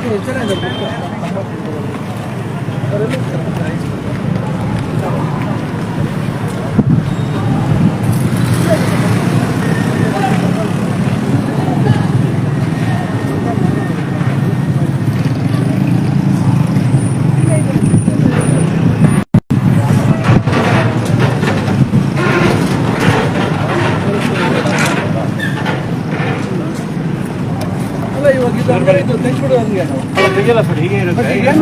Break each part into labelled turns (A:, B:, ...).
A: घ्यायचं नाही
B: ತೆಗಿಲ್ಲ ಸರ್ ಹೀಗೆ ಇರುತ್ತೆ.
A: ಏನ್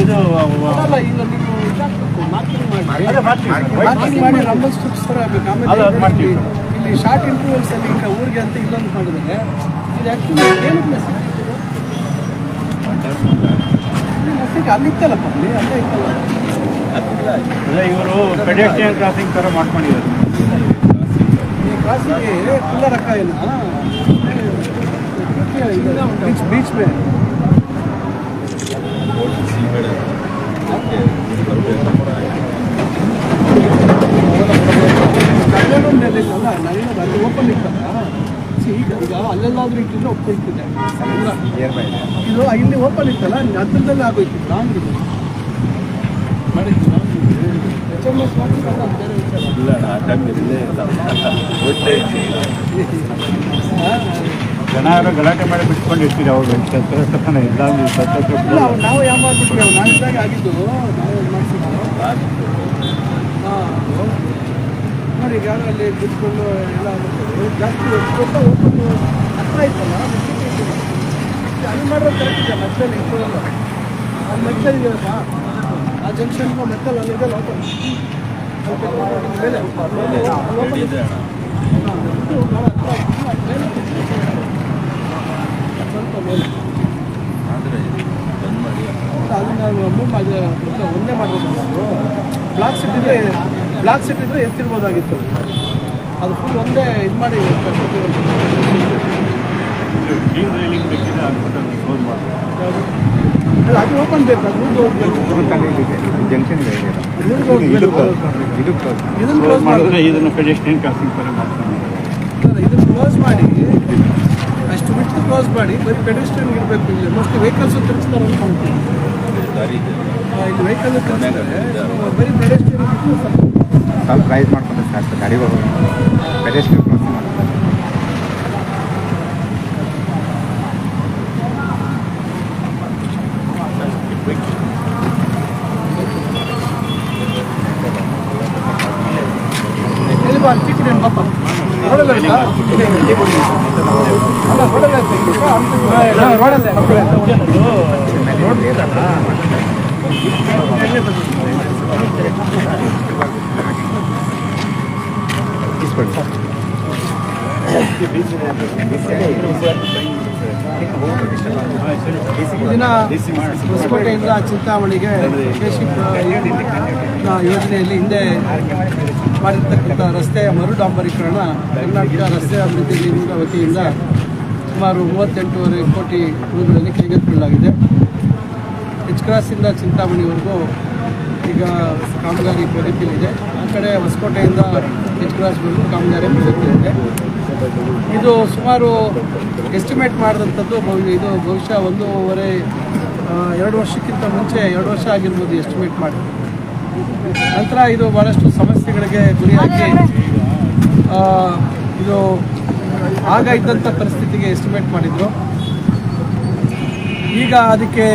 B: ಇದು-
A: ಮಾಡಿ. ಸ್ಟ್ರಿಪ್ಸ್ ಥರ ಆಗ್ಬೇಕು. ಆಮೇಲೆ ಇಲ್ಲಿ- ಶಾರ್ಟ್ ಇಂಟರ್ವಲ್ಸ್ ಅಲ್ಲಿ ಊರಿಗೆ ಅಂತ ಇಲ್ಲೊಂದು ಮಾಡಿದ್ರೆ ಇದು ಆ್ಯಕ್ಚುಲಿ ಅಲ್ಲಿತ್ತಲ್ಲಪ್ಪ ಅಲ್ಲಿ ಅಲ್ಲೇ ಇತ್ತಲ್ಲ?
B: ಅದೇ ಇವರು ಪೆಡೆಸ್ಟಿಯನ್ ಕ್ರಾಸಿಂಗ್ ಥರ ಮಾಡ್ಕೊಂಡಿದ್ದಾರೆ.
A: ಈ ಕ್ರಾಸಿಗೆ ಕುಲ್ಲ ರಕ್ಕ ಇಲ್ಲ ಬೀಚ್ ಬೀಚ್ ಮೇ ಅಲ್ಲ ನಾನೇನೋ ಅಲ್ಲಿ ಓಪನ್ ಇತ್ತಲ್ಲ See, ಈಗ ಈಗ ಅಲ್ಲೆಲ್ಲಾದ್ರೂ ಇಟ್ಟಿದ್ರೆ ಒಪ್ಕೊಳ್ತಿದ್ದೆ ಇದು ಇಲ್ಲಿ. ಓಪನ್ ಇತ್ತಲ್ಲ ಹತ್ರದಲ್ಲೇ ಆಗೋಯ್ತು ಇದು ಮಾಡಿದ್ದು wrong ಇದು. SMS ಮಾಡ್ತಿದ್ದಲ್ಲ, ಅದು ಬೇರೆ ವಿಚಾರ. ಹಾ,
B: ಜನ ಯಾರೋ ಗಲಾಟೆ ಮಾಡಿ ಬಿಟ್ಕೊಂಡು ಇರ್ತೀರಿ ಅವ್ರು ಸತ್ರ ಇಲ್ಲ ಅಂದ್ರೆ
A: ನಾವು ಯಾವ ಮಾಡ್ಬಿಟ್ವಿ ನಾವು ಇದ್ದಾಗ ಆಗಿದ್ದು. ನಾವು ಇದು ಮಾಡ್ಸಿದ್ದು ಹಾಂ ನೋಡಿ ಈಗ ಅಲ್ಲಿ ಬಿಟ್ಕೊಂಡು ಎಲ್ಲ ಜಾಸ್ತಿ ಹತ್ರ ಇತ್ತಲ್ಲ ಅಲ್ಲಿ ಮಾಡೋದು ಕರೆಕ್ಟ್ ಇದೆ ಮೆತ್ತಲ್ಲಿ ಇಟ್ಕೊಳ್ಳಲ್ಲ ಅಲ್ಲಿ ಇದೆಯಲ್ಲ ಆ ಜಂಕ್ಷನ್ಗೂ ಮೆತ್ತಲ್ ಅಲ್ಲಿ ಲೋಕಲ್ ಮೇಲೆ ಇದು ಭಾಳ ಹತ್ರ ಇದೆ. ಮೇಲೆ ಸ್ವಲ್ಪ ಮೇಲೆ ಅದನ್ನ ಮೂವ್ ಮಾಡಿ ಒಂದೇ ಮಾಡಬೇಕು ಬ್ಲಾಕ್ ಸೀಟ್ ಬ್ಲಾಕ್ ಸೀಟ್ ಇದ್ರೆ ಎತ್ತಿರ್ಬೋದಾಗಿತ್ತು. ಅದು ಫುಲ್ ಒಂದೇ ಇದು ಮಾಡಿ ಅದು ಓಪನ್ ಬೇಕು ಅದು ಮುಂದೆ ಹೋಗ್ಬೇಕು
C: ಜಂಕ್ಷನ್
A: ಇದನ್ನ ಕ್ಲೋಸ್ ಮಾಡಿ. ಅಷ್ಟು ಬಿಟ್ಟು ಕ್ಲೋಸ್ ಮಾಡಿ ಬರೀ ಪೆಡಿಸ್ಟ್ರಿಯನ್ ಇರಬೇಕು ಇಲ್ಲಿ. ಮೋಸ್ಟ್ಲಿ ವೆಹಿಕಲ್ಸ್ ತಿರ್ಸ್ತಾರೆ ಅನ್ಕೊಂತೀನಿ ಇಲ್ಲಿ ವೆಹಿಕಲ್ ತಿರ್ಸ್ತಾರೆ. ಬರೀ ಪೆಡಿಸ್ಟ್ರಿಯನ್ ಸ್ವಲ್ಪ
C: ಪ್ರೈಸ್ ಮಾಡ್ಕೊಂಡ್ರೆ ಸಾಕು ಗಾಡಿಗಳು ಪೆಡಿಸ್ಟ್ರಿಯನ್ ಕ್ರಾಸ್ ಮಾಡ್ತಾರೆ
A: ಎಲ್ಲಿ ಬಾ ಪಾಪ ನೋಡಲ್ಲ ಇಲ್ಲ ಅಲ್ಲ ರೋಡಲ್ಲ
C: ಇಸ್ಕೊಳ್ಳಿ ಸರ್
A: ದಿನ ಹೊಸಕೋಟೆಯಿಂದ ಚಿಂತಾಮಣಿಗೆ ಯೋಜನೆಯಲ್ಲಿ ಹಿಂದೆ ಮಾಡಿರ್ತಕ್ಕಂಥ ರಸ್ತೆಯ ಮರು ಡಾಂಬರೀಕರಣ ಕರ್ನಾಟಕ ರಸ್ತೆ ಅಭಿವೃದ್ಧಿ ನಿಗಮದ ವತಿಯಿಂದ ಸುಮಾರು ಮೂವತ್ತೆಂಟೂವರೆ ಕೋಟಿ ರೂಗಳಲ್ಲಿ ಕೈಗೆತ್ತಿಕೊಳ್ಳಲಾಗಿದೆ. ಎಚ್ ಕ್ರಾಸಿಂದ ಚಿಂತಾಮಣಿವರೆಗೂ ಈಗ ಕಾಮಗಾರಿ ಪ್ರಗತಿಯಲ್ಲಿದೆ. ಆ ಕಡೆ ಹೊಸಕೋಟೆಯಿಂದ ಎಚ್ ಕ್ರಾಸ್ವರೆಗೂ ಕಾಮಗಾರಿ ಪ್ರಗತಿಯಲ್ಲಿದೆ. ಇದು ಸುಮಾರು ಎಸ್ಟಿಮೇಟ್ ಮಾಡಿದಂಥದ್ದು ಇದು ಬಹುಶಃ ಒಂದೂವರೆ ಎರಡು ವರ್ಷಕ್ಕಿಂತ ಮುಂಚೆ ಎರಡು ವರ್ಷ ಆಗಿರ್ಬೋದು ಎಸ್ಟಿಮೇಟ್ ಮಾಡಿ. ನಂತರ ಇದು ಭಾಳಷ್ಟು ಸಮಸ್ಯೆಗಳಿಗೆ ಗುರಿಯಾಗಿ ಇದು ಆಗ ಇದ್ದಂಥ ಪರಿಸ್ಥಿತಿಗೆ ಎಸ್ಟಿಮೇಟ್ ಮಾಡಿದರು. ಈಗ ಅದಕ್ಕೆ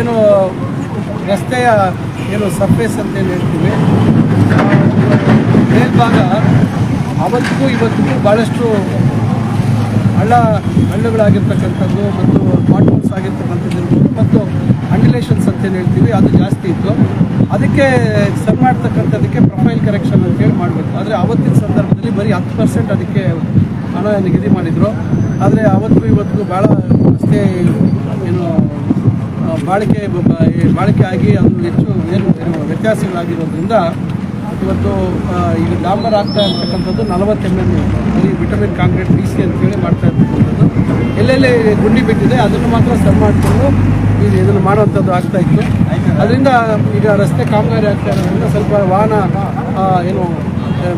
A: ಏನು ರಸ್ತೆಯ ಏನು ಸರ್ಫೇಸ್ ಅಂತ ಏನು ಹೇಳ್ತೀವಿ ಮೇಲ್ಭಾಗ ಅವತ್ತಿಗೂ ಇವತ್ತಿಗೂ ಭಾಳಷ್ಟು ಹಳ್ಳ, ಹಳ್ಳಗಳಾಗಿರ್ತಕ್ಕಂಥದ್ದು ಮತ್ತು ಬಾಟಲ್ಸ್ ಆಗಿರ್ತಕ್ಕಂಥದ್ದು ಮತ್ತು ಅಂಡಿಲೇಷನ್ಸ್ ಅಂತ ಏನು ಹೇಳ್ತೀವಿ, ಅದು ಜಾಸ್ತಿ ಇತ್ತು. ಅದಕ್ಕೆ ಸರ್ ಮಾಡ್ತಕ್ಕಂಥದ್ದಕ್ಕೆ ಪ್ರೊಫೈಲ್ ಕರೆಕ್ಷನ್ ಅಂತೇಳಿ ಮಾಡಬೇಕು. ಆದರೆ ಅವತ್ತಿನ ಸಂದರ್ಭದಲ್ಲಿ ಬರೀ ಹತ್ತು ಪರ್ಸೆಂಟ್ ಅದಕ್ಕೆ ಹಣ ನಿಗದಿ ಮಾಡಿದರು. ಆದರೆ ಅವತ್ತಿಗೂ ಇವತ್ತಿಗೂ ಭಾಳ ರಸ್ತೆ ಏನು ಬಾಳಿಕೆ ಬಾಳಿಕೆ ಆಗಿ ಅದು ಹೆಚ್ಚು ಏನು ವ್ಯತ್ಯಾಸಗಳಾಗಿರೋದ್ರಿಂದ ಇವತ್ತು ಈಗ ಡಾಂಬರ್ ಆಗ್ತಾ ಇರ್ತಕ್ಕಂಥದ್ದು ನಲವತ್ತು ಎಂ ಎಂ ಅಲ್ಲಿ ವಿಟಮಿನ್, ಕಾಂಕ್ರೀಟ್ ಬಿ ಸಿ ಅಂತೇಳಿ ಮಾಡ್ತಾ ಇರ್ತಕ್ಕಂಥದ್ದು. ಎಲ್ಲೆಲ್ಲಿ ಗುಂಡಿ ಬಿಟ್ಟಿದೆ ಅದನ್ನು ಮಾತ್ರ ಸರ್ ಮಾಡಿಕೊಂಡು ಇದು ಇದನ್ನು ಮಾಡುವಂಥದ್ದು ಆಗ್ತಾ ಇತ್ತು. ಅದರಿಂದ ಈಗ ರಸ್ತೆ ಕಾಮಗಾರಿ ಆಗ್ತಾ ಇರೋದ್ರಿಂದ ಸ್ವಲ್ಪ ವಾಹನ ಏನು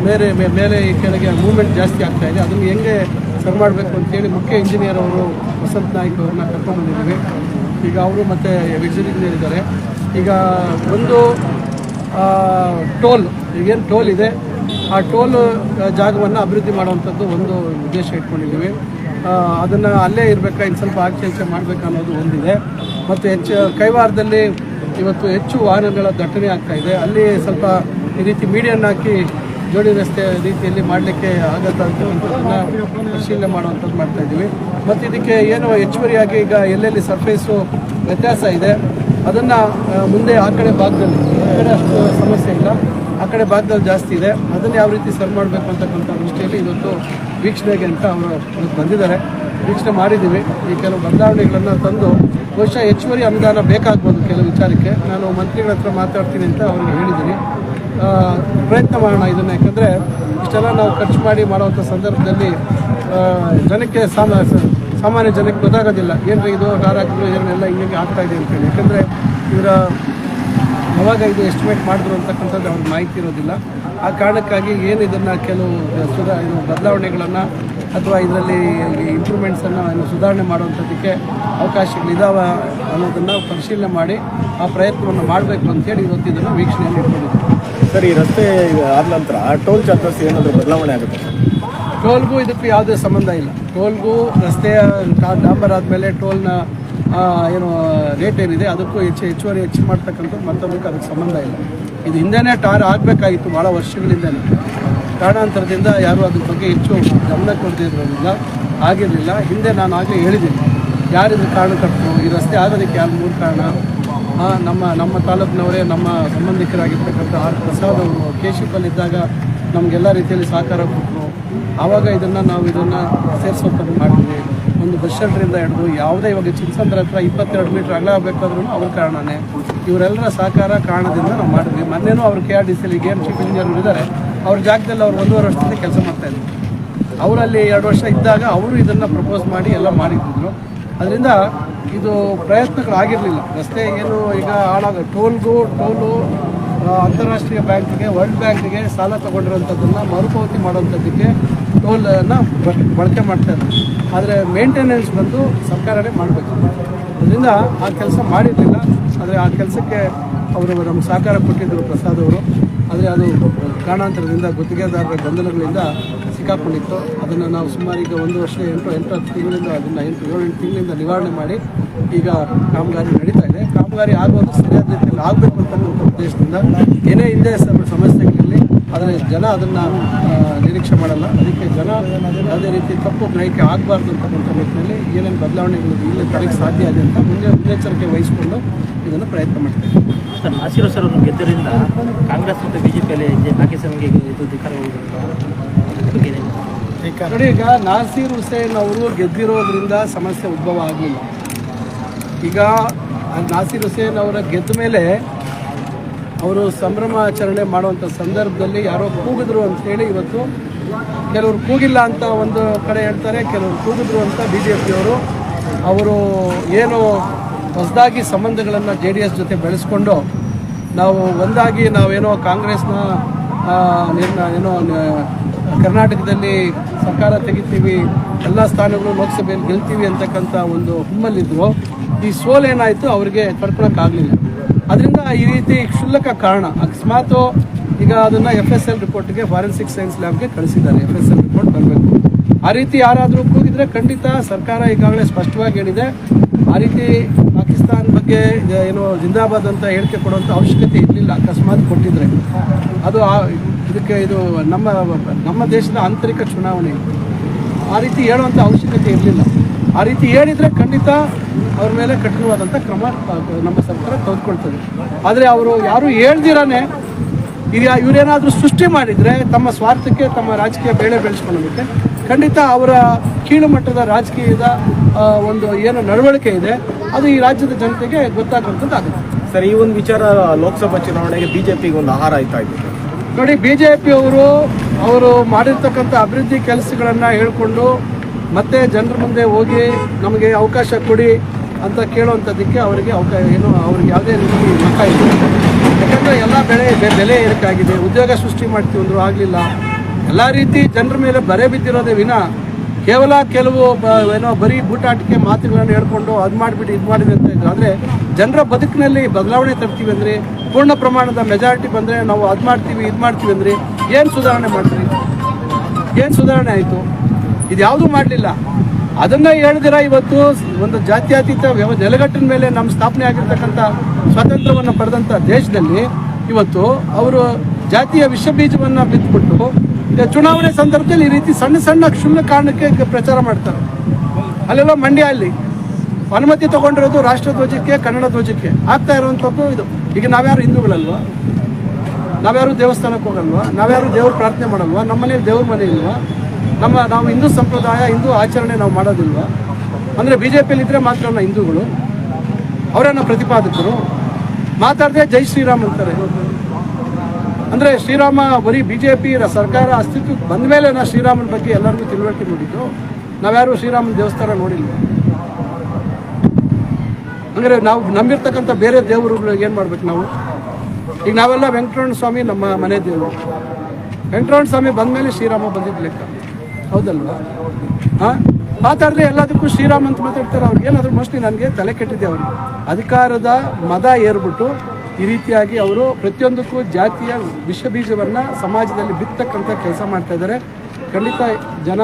A: ಮೇಲೆ ಮೇಲೆ ಈ ಕೆಳಗೆ ಮೂವ್ಮೆಂಟ್ ಜಾಸ್ತಿ ಆಗ್ತಾ ಇದೆ. ಅದನ್ನು ಹೆಂಗೆ ಸರಿ ಮಾಡಬೇಕು ಅಂತೇಳಿ ಮುಖ್ಯ ಇಂಜಿನಿಯರ್ ಅವರು ವಸಂತ್ ನಾಯ್ಕ್ ಅವ್ರನ್ನ ಕರ್ಕೊಂಡು ಬಂದಿದ್ದೀವಿ. ಈಗ ಅವರು ಮತ್ತು ವಿಜಿಲ್ ಇಂಜಿನಿಯರ್ ಇದ್ದಾರೆ. ಈಗ ಒಂದು ಟೋಲ್ ಈಗೇನು ಟೋಲ್ ಇದೆ. ಆ ಟೋಲ್ ಜಾಗವನ್ನು ಅಭಿವೃದ್ಧಿ ಮಾಡುವಂಥದ್ದು ಒಂದು ಉದ್ದೇಶ ಇಟ್ಕೊಂಡಿದ್ದೀವಿ. ಅದನ್ನು ಅಲ್ಲೇ ಇರಬೇಕಾ ಇನ್ನು ಸ್ವಲ್ಪ ಆಚೆ ಈಚೆ ಮಾಡಬೇಕನ್ನೋದು ಒಂದಿದೆ. ಮತ್ತು ಹೆಚ್ಚು, ಕೈವಾರದಲ್ಲಿ ಇವತ್ತು ಹೆಚ್ಚು ವಾಹನಗಳ ದಟ್ಟಣೆ ಆಗ್ತಾ ಇದೆ. ಅಲ್ಲಿ ಸ್ವಲ್ಪ ಈ ರೀತಿ ಮೀಡಿಯನ್ ಹಾಕಿ ಜೋಡಿ ರಸ್ತೆ ರೀತಿಯಲ್ಲಿ ಮಾಡಲಿಕ್ಕೆ ಆಗತ್ತ ಅಂತ ಪರಿಶೀಲನೆ ಮಾಡುವಂಥದ್ದು ಮಾಡ್ತಾ ಇದ್ದೀವಿ. ಮತ್ತು ಇದಕ್ಕೆ ಏನು ಹೆಚ್ಚುವರಿಯಾಗಿ ಈಗ ಎಲ್ಲೆಲ್ಲಿ ಸರ್ಫೇಸು ವ್ಯತ್ಯಾಸ ಇದೆ, ಅದನ್ನು ಮುಂದೆ ಆ ಕಡೆ ಭಾಗದಲ್ಲಿ, ಈ ಕಡೆ ಅಷ್ಟು ಸಮಸ್ಯೆ ಇಲ್ಲ. ಆ ಕಡೆ ಭಾಗದಲ್ಲಿ ಜಾಸ್ತಿ ಇದೆ. ಅದನ್ನು ಯಾವ ರೀತಿ ಸರ್ವ್ ಮಾಡಬೇಕು ಅಂತಕ್ಕಂಥ ದೃಷ್ಟಿಯಲ್ಲಿ ಇವತ್ತು ವೀಕ್ಷಣೆಗೆ ಅಂತ ಅವರು ಬಂದಿದ್ದಾರೆ. ವೀಕ್ಷಣೆ ಮಾಡಿದ್ದೀವಿ. ಈ ಕೆಲವು ಬದಲಾವಣೆಗಳನ್ನು ತಂದು ಬಹುಶಃ ಹೆಚ್ಚುವರಿ ಅನುದಾನ ಬೇಕಾಗ್ಬೋದು ಕೆಲವು ವಿಚಾರಕ್ಕೆ. ನಾನು ಮಂತ್ರಿಗಳ ಹತ್ರ ಮಾತಾಡ್ತೀನಿ ಅಂತ ಅವ್ರಿಗೆ ಹೇಳಿದ್ದೀನಿ. ಪ್ರಯತ್ನ ಮಾಡೋಣ ಇದನ್ನು. ಯಾಕಂದರೆ ಇಷ್ಟೆಲ್ಲ ನಾವು ಖರ್ಚು ಮಾಡಿ ಮಾಡುವಂಥ ಸಂದರ್ಭದಲ್ಲಿ ಜನಕ್ಕೆ ಸಾಮ, ಸಾಮಾನ್ಯ ಜನಕ್ಕೆ ಗೊತ್ತಾಗೋದಿಲ್ಲ. ಏನರ ಇದು ಹಾರಾಕಿದ್ರು ಏನೆಲ್ಲ ಹಿಂಗೆ ಆಗ್ತಾ ಇದೆ ಅಂತೇಳಿ ಯಾಕಂದರೆ ಇದರ ಯಾವಾಗ ಇದು ಎಸ್ಟಿಮೇಟ್ ಮಾಡಿದ್ರು ಅಂತಕ್ಕಂಥದ್ದು ಅವ್ರಿಗೆ ಮಾಹಿತಿ ಇರೋದಿಲ್ಲ. ಆ ಕಾರಣಕ್ಕಾಗಿ ಏನು ಇದನ್ನು ಕೆಲವು ಸುಧಾ, ಇದು ಬದಲಾವಣೆಗಳನ್ನು ಅಥವಾ ಇದರಲ್ಲಿ ಇಂಪ್ರೂವ್ಮೆಂಟ್ಸನ್ನು ಸುಧಾರಣೆ ಮಾಡುವಂಥದ್ದಕ್ಕೆ ಅವಕಾಶಗಳಿದಾವ ಅನ್ನೋದನ್ನು ಪರಿಶೀಲನೆ ಮಾಡಿ ಆ ಪ್ರಯತ್ನವನ್ನು ಮಾಡಬೇಕು ಅಂತೇಳಿ ಇವತ್ತು ಇದನ್ನು ವೀಕ್ಷಣೆಯಲ್ಲಿ ಇಟ್ಕೊಂಡಿದ್ದೀವಿ.
D: ಸರ್, ಈ ರಸ್ತೆ ಆದ ನಂತರ ಟೋಲ್ ಚಾರ್ಜಸ್ ಏನಾದರೂ ಬದಲಾವಣೆ ಆಗುತ್ತೆ?
A: ಟೋಲ್ಗೂ ಇದಕ್ಕೂ ಯಾವುದೇ ಸಂಬಂಧ ಇಲ್ಲ. ಟೋಲ್ಗೂ ರಸ್ತೆಯ ಡಾಂಬರ್ ಆದಮೇಲೆ ಟೋಲ್ನ ಏನು, ರೇಟ್ ಏನಿದೆ, ಅದಕ್ಕೂ ಹೆಚ್ಚು ಹೆಚ್ಚುವರಿ ಹೆಚ್ಚು ಮಾಡ್ತಕ್ಕಂಥದ್ದು ಮತ್ತೊಂದಕ್ಕೆ ಅದಕ್ಕೆ ಸಂಬಂಧ ಇಲ್ಲ. ಇದು ಹಿಂದೆನೇ ಟಾರ್ ಆಗಬೇಕಾಗಿತ್ತು ಭಾಳ ವರ್ಷಗಳಿಂದಲೇ. ಕಾರಣಾಂತರದಿಂದ ಯಾರೂ ಅದ್ರ ಬಗ್ಗೆ ಹೆಚ್ಚು ಗಮನ ಕೊಡದಿರೋದ್ರಿಂದ ಆಗಿರಲಿಲ್ಲ. ಹಿಂದೆ ನಾನು ಆಗಲೇ ಹೇಳಿದ್ದೀನಿ. ಯಾರಿದ್ರು ಕಾರಣ ಕಟ್ಟರು ಈ ರಸ್ತೆ ಆಗೋದಕ್ಕೆ ಯಾರು ಮೂರು ಕಾರಣ? ನಮ್ಮ ನಮ್ಮ ತಾಲೂಕಿನವರೇ, ನಮ್ಮ ಸಂಬಂಧಿಕರಾಗಿರ್ತಕ್ಕಂಥ ಆರ್ ಪ್ರಸಾದ್ ಅವರು ಕೇಶಿಪಲ್ಲಿದ್ದಾಗ ನಮಗೆಲ್ಲ ರೀತಿಯಲ್ಲಿ ಸಹಕಾರ ಕೊಟ್ಟರು ಆವಾಗ ಇದನ್ನು ನಾವು ಇದನ್ನು ಸೇರಿಸೋದನ್ನು ಮಾಡಿದ್ವಿ. ಒಂದು ಬಸ್ ಶೆಲ್ಟ್ರಿಂದ ಹಿಡಿದು ಯಾವುದೇ ಇವಾಗ ಚಿನ್ಸಂದ್ರ ಹತ್ರ ಇಪ್ಪತ್ತೆರಡು ಮೀಟ್ರ್ ಅಗಲ ಆಗಬೇಕಾದ್ರೂ ಅವ್ರ ಕಾರಣನೇ. ಇವರೆಲ್ಲರ ಸಹಕಾರ ಕಾರಣದಿಂದ ನಾವು ಮಾಡಿದ್ವಿ. ಮೊನ್ನೆನೂ ಅವರು K R D C L game chief engineer ಇದ್ದಾರೆ ಅವ್ರ ಜಾಗದಲ್ಲಿ ಅವ್ರು ಒಂದೂವರೆ ವರ್ಷದಿಂದ ಕೆಲಸ ಮಾಡ್ತಾಯಿದ್ರು ಅವರಲ್ಲಿ ಎರಡು ವರ್ಷ ಇದ್ದಾಗ ಅವರು ಇದನ್ನು ಪ್ರಪೋಸ್ ಮಾಡಿ ಎಲ್ಲ ಮಾಡಿದ್ರು. ಅದರಿಂದ ಇದು ಪ್ರಯತ್ನಗಳಾಗಿರಲಿಲ್ಲ. ರಸ್ತೆ ಏನು ಈಗ ಹಾಳಾಗ, ಟೋಲ್ಗೂ, ಟೋಲು ಅಂತಾರಾಷ್ಟ್ರೀಯ ಬ್ಯಾಂಕ್ಗೆ, ವರ್ಲ್ಡ್ ಬ್ಯಾಂಕ್ಗೆ ಸಾಲ ತಗೊಂಡಿರೋಂಥದ್ದನ್ನು ಮರುಪಾವತಿ ಮಾಡೋಂಥದ್ದಕ್ಕೆ ಟೋಲನ್ನು ಬಳಕೆ ಮಾಡ್ತಾ ಇದ್ದಾರೆ. ಆದರೆ ಮೇಂಟೆನೆನ್ಸ್ ಬಂದು ಸರ್ಕಾರನೇ ಮಾಡಬೇಕು. ಅದರಿಂದ ಆ ಕೆಲಸ ಮಾಡಿರಲಿಲ್ಲ. ಆದರೆ ಆ ಕೆಲಸಕ್ಕೆ ಅವರು ನಮ್ಗೆ ಸಹಕಾರ ಕೊಟ್ಟಿದ್ದರು ಪ್ರಸಾದ್ ಅವರು. ಆದರೆ ಅದು ಕಾರಣಾಂತರದಿಂದ ಗುತ್ತಿಗೆದಾರರ ಗೊಂದಲಗಳಿಂದ ಸಿಕ್ಕಾಕೊಂಡಿತ್ತು. ಅದನ್ನು ನಾವು ಸುಮಾರು ಈಗ ಒಂದು ವರ್ಷ ಎಂಟು ಎಂಟು ಹತ್ತು ತಿಂಗಳಿಂದ, ಅದನ್ನು ಎಂಟು, ಏಳು ತಿಂಗಳಿಂದ ನಿವಾರಣೆ ಮಾಡಿ ಈಗ ಕಾಮಗಾರಿ ನಡೀತಾ ಇದೆ. ಕಾಮಗಾರಿ ಆಗೋದು ಸರಿಯಾದ ರೀತಿಯಲ್ಲಿ ಆಗಬೇಕು ಅಂತಕ್ಕಂಥ ಉದ್ದೇಶದಿಂದ ಏನೇ ಹಿಂದೆ ಸಮಸ್ಯೆಗಳಲ್ಲಿ ಆದರೆ ಜನ ಅದನ್ನು ನಿರೀಕ್ಷೆ ಮಾಡಲ್ಲ. ಅದಕ್ಕೆ ಜನ ಯಾವುದೇ ರೀತಿ ತಪ್ಪು ಗ್ರಹಿಕೆ ಆಗಬಾರ್ದು ಅಂತಕ್ಕಂಥ ನಿಟ್ಟಿನಲ್ಲಿ ಏನೇನು ಬದಲಾವಣೆಗಳು ಇಲ್ಲಿ ತರಕ್ಕೆ ಸಾಧ್ಯ ಇದೆ ಅಂತ ಮುಂದೆ ಮುನ್ನೆಚ್ಚರಿಕೆ ವಹಿಸಿಕೊಂಡು ಇದನ್ನು ಪ್ರಯತ್ನ ಮಾಡ್ತೀವಿ.
E: ಸರ್ ನಾಸಿರು ಸರ್ ಅವರು ಗೆದ್ದರಿಂದ ಕಾಂಗ್ರೆಸ್ ಮತ್ತು ಬಿಜೆಪಿಯಲ್ಲಿ ಪಾಕಿಸ್ತಾನಿಗೆ ಇದು ಧಿಕ್ಕಾರ ಬಗ್ಗೆ.
A: ಈಗ ನಾಸೀರ್ ಹುಸೇನ್ ಅವರು ಗೆದ್ದಿರೋದ್ರಿಂದ ಸಮಸ್ಯೆ ಉದ್ಭವ ಆಗಲಿಲ್ಲ ಈಗ ನಾಸೀರ್ ಹುಸೇನ್ ಅವರ ಗೆದ್ದ ಮೇಲೆ ಅವರು ಸಂಭ್ರಮಾಚರಣೆ ಮಾಡುವಂಥ ಸಂದರ್ಭದಲ್ಲಿ ಯಾರೋ ಕೂಗಿದ್ರು ಅಂತೇಳಿ ಇವತ್ತು ಕೆಲವರು ಕೂಗಿಲ್ಲ ಅಂತ ಒಂದು ಕಡೆ ಹೇಳ್ತಾರೆ, ಕೆಲವರು ಕೂಗಿದ್ರು ಅಂತ ಬಿ ಜೆ ಪಿಯವರು ಅವರು ಏನು ಹೊಸದಾಗಿ ಸಂಬಂಧಗಳನ್ನು ಜೆ ಡಿ ಎಸ್ ಜೊತೆ ಬೆಳೆಸ್ಕೊಂಡು ನಾವು ಒಂದಾಗಿ ನಾವೇನೋ ಕಾಂಗ್ರೆಸ್ನ ಏನೋ ಕರ್ನಾಟಕದಲ್ಲಿ ಸರ್ಕಾರ ತೆಗಿತೀವಿ, ಎಲ್ಲ ಸ್ಥಾನಗಳು ಲೋಕಸಭೆಯಲ್ಲಿ ಗೆಲ್ತೀವಿ ಅಂತಕ್ಕಂಥ ಒಂದು ಹುಮ್ಮಲ್ಲಿದ್ರು ಈ ಸೋಲೇನಾಯಿತು ಅವರಿಗೆ ತಡ್ಕೊಳಕ್ಕಾಗಲಿಲ್ಲ. ಅದರಿಂದ ಈ ರೀತಿ ಕ್ಷುಲ್ಲಕ ಕಾರಣ, ಅಕಸ್ಮಾತು ಈಗ ಅದನ್ನು ಎಫ್ ಎಸ್ ಎಲ್ ರಿಪೋರ್ಟ್ಗೆ ಫಾರೆನ್ಸಿಕ್ ಸೈನ್ಸ್ ಲ್ಯಾಬ್ಗೆ ಕಳಿಸಿದ್ದಾರೆ. ಎಫ್ ಎಸ್ ಎಲ್ ರಿಪೋರ್ಟ್ ಬರಬೇಕು. ಆ ರೀತಿ ಯಾರಾದರೂ ಕೂಗಿದ್ರೆ ಖಂಡಿತ ಸರ್ಕಾರ ಈಗಾಗಲೇ ಸ್ಪಷ್ಟವಾಗಿ ಹೇಳಿದೆ. ಆ ರೀತಿ ಪಾಕಿಸ್ತಾನ ಬಗ್ಗೆ ಏನು, ಜಿಂದಾಬಾದ್ ಅಂತ ಹೇಳಿಕೆ ಕೊಡುವಂಥ ಅವಶ್ಯಕತೆ ಇರಲಿಲ್ಲ. ಅಕಸ್ಮಾತ್ ಕೊಟ್ಟಿದ್ರೆ. ಅದು ಇದಕ್ಕೆ ಇದು ನಮ್ಮ ನಮ್ಮ ದೇಶದ ಆಂತರಿಕ ಚುನಾವಣೆ. ಆ ರೀತಿ ಹೇಳುವಂಥ ಅವಶ್ಯಕತೆ ಇರಲಿಲ್ಲ. ಆ ರೀತಿ ಹೇಳಿದರೆ ಖಂಡಿತ ಅವ್ರ ಮೇಲೆ ಕಠಿಣವಾದಂಥ ಕ್ರಮ ನಮ್ಮ ಸರ್ಕಾರ ತೆಗೆದುಕೊಳ್ತದೆ. ಆದರೆ ಅವರು ಯಾರು ಹೇಳ್ದಿರಾನೆ ಇದು ಇವರೇನಾದರೂ ಸೃಷ್ಟಿ ಮಾಡಿದರೆ ತಮ್ಮ ಸ್ವಾರ್ಥಕ್ಕೆ, ತಮ್ಮ ರಾಜಕೀಯ ಬೇಳೆ ಬೆಳೆಸ್ಕೊಳ್ಳೋದಕ್ಕೆ ಖಂಡಿತ ಅವರ ಕೀಳುಮಟ್ಟದ ರಾಜಕೀಯದ ಒಂದು ಏನು ನಡವಳಿಕೆ ಇದೆ, ಅದು ಈ ರಾಜ್ಯದ ಜನತೆಗೆ ಗೊತ್ತಾಗುವಂಥದ್ದಾಗುತ್ತೆ
D: ಸರ್, ಈ ಒಂದು ವಿಚಾರ ಲೋಕಸಭಾ ಚುನಾವಣೆಗೆ ಬಿಜೆಪಿಗೆ ಒಂದು ಆಹಾರ ಆಯ್ತಾ ಇದೆ
A: ನೋಡಿ ಬಿ ಜೆ ಪಿಯವರು ಅವರು ಮಾಡಿರ್ತಕ್ಕಂಥ ಅಭಿವೃದ್ಧಿ ಕೆಲಸಗಳನ್ನು ಹೇಳ್ಕೊಂಡು ಮತ್ತೆ ಜನರ ಮುಂದೆ ಹೋಗಿ ನಮಗೆ ಅವಕಾಶ ಕೊಡಿ ಅಂತ ಕೇಳುವಂಥದ್ದಕ್ಕೆ ಅವರಿಗೆ ಅವಕಾಶ ಏನು, ಅವ್ರಿಗೆ ಯಾವುದೇ ರೀತಿ ಮತ ಇಲ್ಲ. ಯಾಕಂದರೆ ಎಲ್ಲ ಬೆಳೆ ಬೆಲೆ ಏರಿಕೆಯಾಗಿದೆ, ಉದ್ಯೋಗ ಸೃಷ್ಟಿ ಮಾಡ್ತೀವಿ ಅಂದರೂ ಆಗಲಿಲ್ಲ. ಎಲ್ಲ ರೀತಿ ಜನರ ಮೇಲೆ ಬರೆ ಬಿದ್ದಿರೋದೇ ವಿನ ಕೇವಲ ಕೆಲವು ಏನೋ ಬರೀ ಬೂಟಾಟಿಕೆ ಮಾತುಗಳನ್ನು ಹೇಳ್ಕೊಂಡು ಅದು ಮಾಡಿಬಿಟ್ಟು ಇದು ಮಾಡಿದೆ ಅಂತ ಇದ್ರು. ಆದರೆ ಜನರ ಬದುಕಿನಲ್ಲಿ ಬದಲಾವಣೆ ತರ್ತೀವಿ ಅಂದರೆ ಪೂರ್ಣ ಪ್ರಮಾಣದ ಮೆಜಾರಿಟಿ ಬಂದರೆ ನಾವು ಅದು ಮಾಡ್ತೀವಿ, ಇದು ಮಾಡ್ತೀವಿ ಅಂದರೆ ಏನು ಸುಧಾರಣೆ ಮಾಡ್ತೀವಿ ಏನು ಸುಧಾರಣೆ ಆಯಿತು? ಇದು ಯಾವುದೂ ಮಾಡಲಿಲ್ಲ. ಅದನ್ನು ಹೇಳ್ದಿರ ಇವತ್ತು ಒಂದು ಜಾತ್ಯತೀತ ವ್ಯವ, ನೆಲೆಗಟ್ಟಿನ ಮೇಲೆ ನಮ್ಮ ಸ್ಥಾಪನೆ ಆಗಿರ್ತಕ್ಕಂಥ ಸ್ವಾತಂತ್ರ್ಯವನ್ನು ಪಡೆದಂಥ ದೇಶದಲ್ಲಿ ಇವತ್ತು ಅವರು ಜಾತಿಯ ವಿಷ ಬೀಜವನ್ನು ಬಿತ್ತುಬಿಟ್ಟು ಚುನಾವಣೆ ಸಂದರ್ಭದಲ್ಲಿ ಈ ರೀತಿ ಸಣ್ಣ ಸಣ್ಣ ಕ್ಷುಲ್ಲಕ ಕಾರಣಕ್ಕೆ ಪ್ರಚಾರ ಮಾಡ್ತಾರೆ. ಅಲ್ಲೆಲ್ಲ ಮಂಡ್ಯ ಅಲ್ಲಿ ಅನುಮತಿ ತಗೊಂಡಿರೋದು ರಾಷ್ಟ್ರ ಧ್ವಜಕ್ಕೆ, ಕನ್ನಡ ಧ್ವಜಕ್ಕೆ ಆಗ್ತಾ ಇರುವಂಥದ್ದು ಇದು. ಈಗ ನಾವ್ಯಾರು ಹಿಂದೂಗಳಲ್ವಾ? ನಾವ್ಯಾರು ದೇವಸ್ಥಾನಕ್ಕೆ ಹೋಗಲ್ವಾ? ನಾವ್ಯಾರು ದೇವ್ರ ಪ್ರಾರ್ಥನೆ ಮಾಡಲ್ವಾ? ನಮ್ಮ ಮನೇಲಿ ದೇವ್ರ ಮನೆ ಇಲ್ವಾ? ನಮ್ಮ ನಾವು ಹಿಂದೂ ಸಂಪ್ರದಾಯ, ಹಿಂದೂ ಆಚರಣೆ ನಾವು ಮಾಡೋದಿಲ್ವ? ಅಂದರೆ ಬಿ ಜೆ ಪಿಯಲ್ಲಿ ಇದ್ದರೆ ಮಾತ್ರ ನಮ್ಮ ಹಿಂದೂಗಳು, ಅವರನ್ನ ಪ್ರತಿಪಾದಕರು. ಮಾತಾಡದೆ ಜೈ ಶ್ರೀರಾಮ್ ಅಂತಾರೆ. ಅಂದರೆ ಶ್ರೀರಾಮ ಬರೀ ಬಿ ಜೆ ಪಿ ಸರ್ಕಾರ ಅಸ್ತಿತ್ವಕ್ಕೆ ಬಂದ ಮೇಲೆ ನಾ ಶ್ರೀರಾಮನ ಬಗ್ಗೆ ಎಲ್ಲರಿಗೂ ತಿಳುವಳಿಕೆ ನೋಡಿದ್ದು ನಾವ್ಯಾರು ಶ್ರೀರಾಮನ ದೇವಸ್ಥಾನ ನೋಡಿಲ್ವ? ಅಂದರೆ ನಾವು ನಂಬಿರ್ತಕ್ಕಂಥ ಬೇರೆ ದೇವರುಗಳಿಗೆ ಏನು ಮಾಡ್ಬೇಕು ನಾವು? ಈಗ ನಾವೆಲ್ಲ ವೆಂಕಟರಮಣ ಸ್ವಾಮಿ, ನಮ್ಮ ಮನೆ ದೇವರು. ವೆಂಕಟರಮಣ ಸ್ವಾಮಿ ಬಂದಮೇಲೆ ಶ್ರೀರಾಮ ಬಂದಿದ್ದ ಲೆಕ್ಕ. ಹೌದಲ್ವಾ? ಹಾಂ? ಮಾತಾಡಿದ್ರೆ ಎಲ್ಲದಕ್ಕೂ ಶ್ರೀರಾಮ್ ಅಂತ ಮಾತಾಡ್ತಾರೆ ಅವ್ರಿಗೆ ಏನಾದರೂ ಮೋಸ್ಟ್ಲಿ ನನಗೆ ತಲೆ ಕೆಟ್ಟಿದೆ ಅವ್ರಿಗೆ. ಅಧಿಕಾರದ ಮದ ಏರ್ಬಿಟ್ಟು ಈ ರೀತಿಯಾಗಿ ಅವರು ಪ್ರತಿಯೊಂದಕ್ಕೂ ಜಾತಿಯ ವಿಷ ಬೀಜವನ್ನು ಸಮಾಜದಲ್ಲಿ ಬಿತ್ತಕ್ಕಂಥ ಕೆಲಸ ಮಾಡ್ತಾ ಇದ್ದಾರೆ. ಖಂಡಿತ ಜನ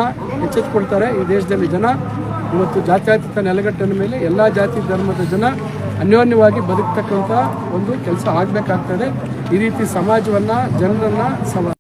A: ಎಚ್ಚೆತ್ಕೊಳ್ತಾರೆ ಈ ದೇಶದಲ್ಲಿ ಜನ. ಇವತ್ತು ಜಾತ್ಯಾತೀತ ನೆಲೆಗಟ್ಟಿನ ಮೇಲೆ ಎಲ್ಲ ಜಾತಿ ಧರ್ಮದ ಜನ ಅನ್ಯೋನ್ಯವಾಗಿ ಬದುಕ್ತಕ್ಕಂಥ ಒಂದು ಕೆಲಸ ಆಗಬೇಕಾಗ್ತದೆ. ಈ ರೀತಿ ಸಮಾಜವನ್ನು, ಜನರನ್ನು ಸಮ